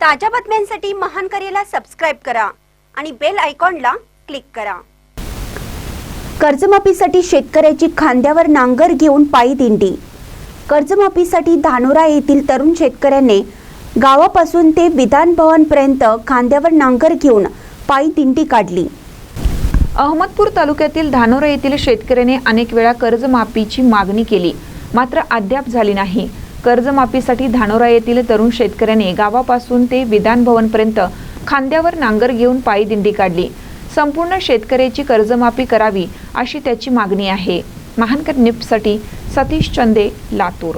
ताज्या बातम्यांसाठी महान करेला सबस्क्राईब करा आणि बेल आयकॉनला क्लिक करा. कर्जमाफीसाठी शेतकऱ्याची खांद्यावर नांगर घेऊन पायी दिंडी. कर्जमाफीसाठी धानोरा येथील तरुण शेतकऱ्याने गावापासून ते विधान भवनपर्यंत खांद्यावर नांगर घेऊन पायी दिंडी काढली. अहमदपूर तालुक्यातील धानोरा येथील शेतकऱ्याने अनेक वेळा कर्जमाफीची मागणी केली. मात्र अद्याप झाली नाही. कर्जमाफीसाठी धानोरा येथील तरुण शेतकऱ्याने गावापासून ते विधान भवनपर्यंत खांद्यावर नांगर घेऊन पायी दिंडी काढली. संपूर्ण शेतकऱ्याची कर्जमाफी करावी अशी त्याची मागणी आहे. महानकर निपसाठी सतीश चंदे लातूर.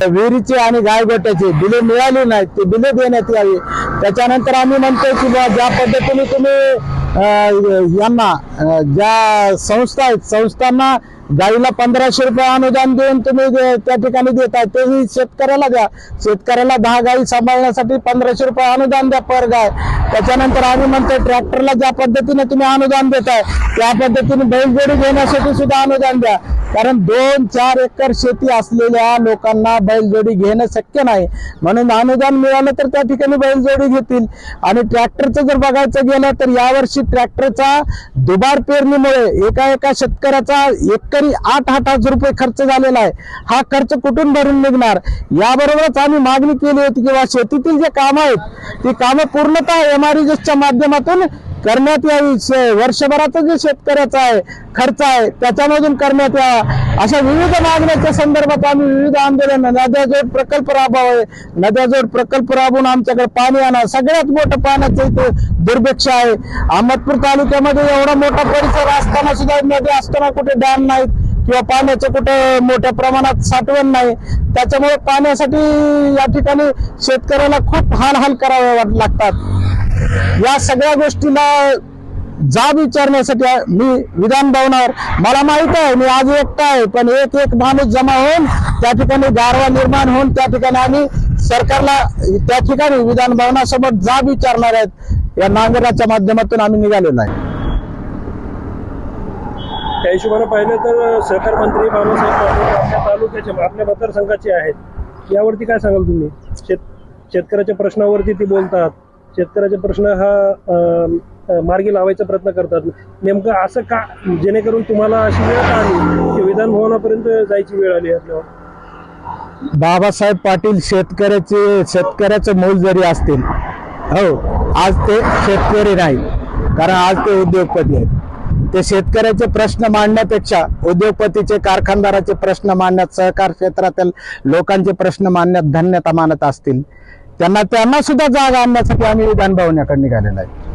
विहिरीचे आणि गायगोट्याचे बिले मिळाली नाहीत ते बिले देण्यात यावी. त्याच्यानंतर आम्ही म्हणतो की ज्या पद्धतीने तुम्ही यांना ज्या संस्था आहेत संस्थांना गाईला पंधराशे रुपये अनुदान देऊन तुम्ही त्या ठिकाणी देताय तेही शेतकऱ्याला द्या. शेतकऱ्याला दहा गाई सांभाळण्यासाठी पंधराशे रुपये अनुदान द्या पर गाय. त्याच्यानंतर आम्ही म्हणतो ट्रॅक्टरला ज्या पद्धतीने तुम्ही अनुदान देताय त्या पद्धतीने बैलजोडी घेण्यासाठी सुद्धा अनुदान द्या. कारण दोन चार एकर शेती असलेल्या लोकांना बैलजोडी घेणं शक्य नाही. म्हणून अनुदान मिळालं तर त्या ठिकाणी बैलजोडी घेतील. आणि ट्रॅक्टरचं जर बघायचं गेलं तर यावर्षी ट्रॅक्टरचा दुबार पेरणीमुळे एका एका शेतकऱ्याचा एक तरी आठ आठ हजार रुपये खर्च झालेला आहे. हा खर्च कुठून भरून निघणार? याबरोबरच आम्ही मागणी केली होती किंवा शेतीतील जे कामं आहेत ती कामं पूर्णतः एम आर माध्यमातून करण्यात यावी. वर्षभराचा जे शेतकऱ्याचा आहे खर्च आहे त्याच्यामधून करण्यात यावा. अशा विविध मागण्याच्या संदर्भात आम्ही विविध आंदोलन नद्याजोड प्रकल्प राबवावे. नद्याजोड प्रकल्प राबवून आमच्याकडे पाणी आणा. सगळ्यात मोठं पाण्याचं इथे दुर्भिक्ष आहे. अहमदपूर तालुक्यामध्ये एवढा मोठा परिसर असताना सुद्धा नदी असताना कुठे डॅम नाहीत किंवा पाण्याचं कुठं मोठ्या प्रमाणात साठवण नाही. त्याच्यामुळे पाण्यासाठी या ठिकाणी शेतकऱ्याला खूप हाल करावे लागतात. या सगळ्या गोष्टीला जाब विचारण्यासाठी मी विधान भवनावर मला माहीत आहे मी आज एकटा आहे पण एक एक माणूस जमा होऊन त्या ठिकाणी गारवा निर्माण होऊन त्या ठिकाणी आम्ही सरकारला त्या ठिकाणी विधान भवनासमोर जाब विचारणार आहेत या नांगराच्या माध्यमातून आम्ही निघालेलो आहे. त्या हिशोबाने पाहिलं तर सहकार मंत्री बाबासाहेब पाटील आपल्या तालुक्याचे आपल्या मतदारसंघाचे आहेत. यावरती काय सांगाल तुम्ही? शेत शेतकऱ्याच्या प्रश्नावरती ती बोलतात. शेतकऱ्याचे प्रश्न हा मार्गी लावायचा प्रयत्न करतात. नेमकं असं का जेणेकरून तुम्हाला अशी वेळ आली की विधान भवनापर्यंत जायची वेळ आली आपल्यावर बाबासाहेब पाटील शेतकऱ्याचे शेतकऱ्याचे मोल जरी असतील हो आज ते शेतकरी नाही कारण आज ते उद्योगपती आहेत. ते शेतकऱ्याचे प्रश्न मांडण्यापेक्षा उद्योगपतीचे कारखानदाराचे प्रश्न मांडण्यात सहकार क्षेत्रातील लोकांचे प्रश्न मांडण्यात धन्यता मानत असतील. त्यांना त्यांना सुद्धा जागा आणण्यासाठी आम्ही विधान भवनाकडे निघालेलो आहे.